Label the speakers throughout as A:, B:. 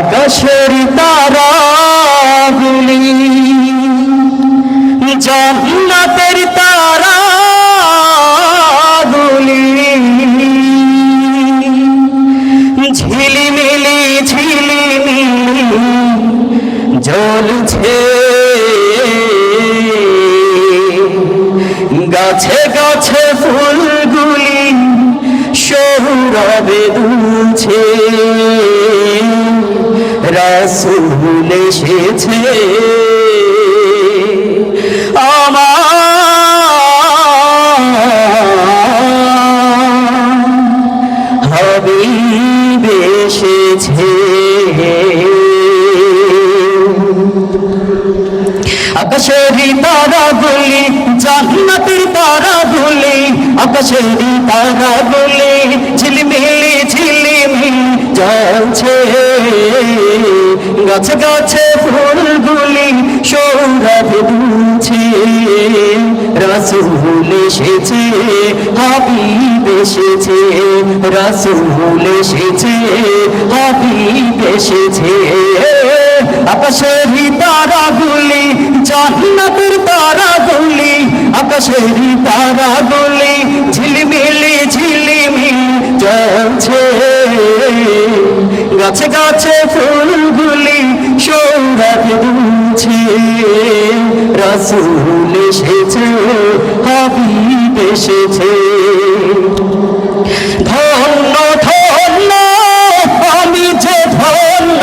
A: আকাশের তারাগুলি জান্নাতের তারাগুলি ঝিলিমিলি ঝিলিমিলি জ্বলছে। গাছে গাছে ফুলগুলি সৌরভে দুলছে। রাসুল এসেছে। হাবিব তারা বলি তারা তারা ঝিলমিলি ঝিলিমিলি জ্বলছে গাছে গাছে ফুলগুলি সৌরভে দুলছে রাসুল এসেছে, হাবিব এসেছে। রাসুল এসেছে, হাবিব এসেছে। আকাশের তারাগুলি, জান্নাতের তারাগুলি আকাশের তারাগুলি রাসুল এসেছে, হাবিব এসেছে। ধন্য ধন্য, আমি যে ধন্য,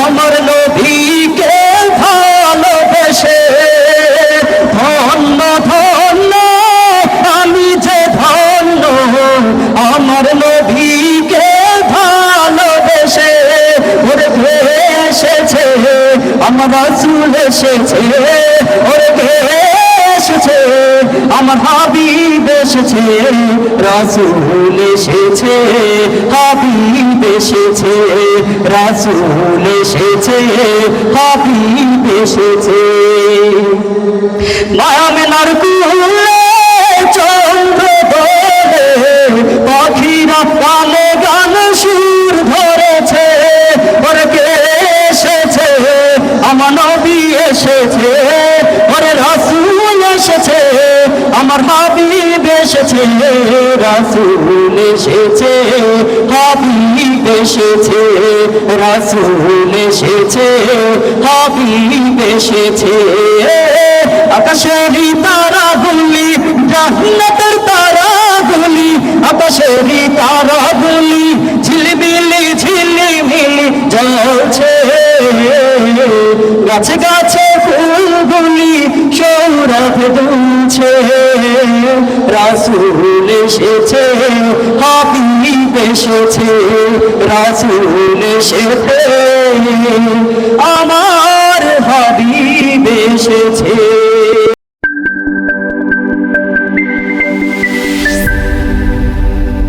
A: আমার নবীকে ভালোবেসে। ধন্য ধন্য, আমি যে ধন্য, আমার নবীকে আমার রাসূল এসেছে ওরে এসেছে? আমার হাবিব এসেছে, রাসুল এসেছে, হাবিব এসেছে, রাসুল এসেছে, হাবিব এসেছে। মায়া মেলার চন্দ্র এসেছে ওরে রাসূল এসেছে, আমার হাবিব এসেছে, রাসূল এসেছে, হাবিব এসেছে, রাসূল এসেছে, হাবিব এসেছে। আকাশেরই তারা গুলি জান্নাতের তারা। গাছে গাছে ফুলগুলি সৌরভ দুলছে। রাসুল এসেছে হাবিব এসেছে রাসুল এসেছে। আমার হাবিব এসেছে।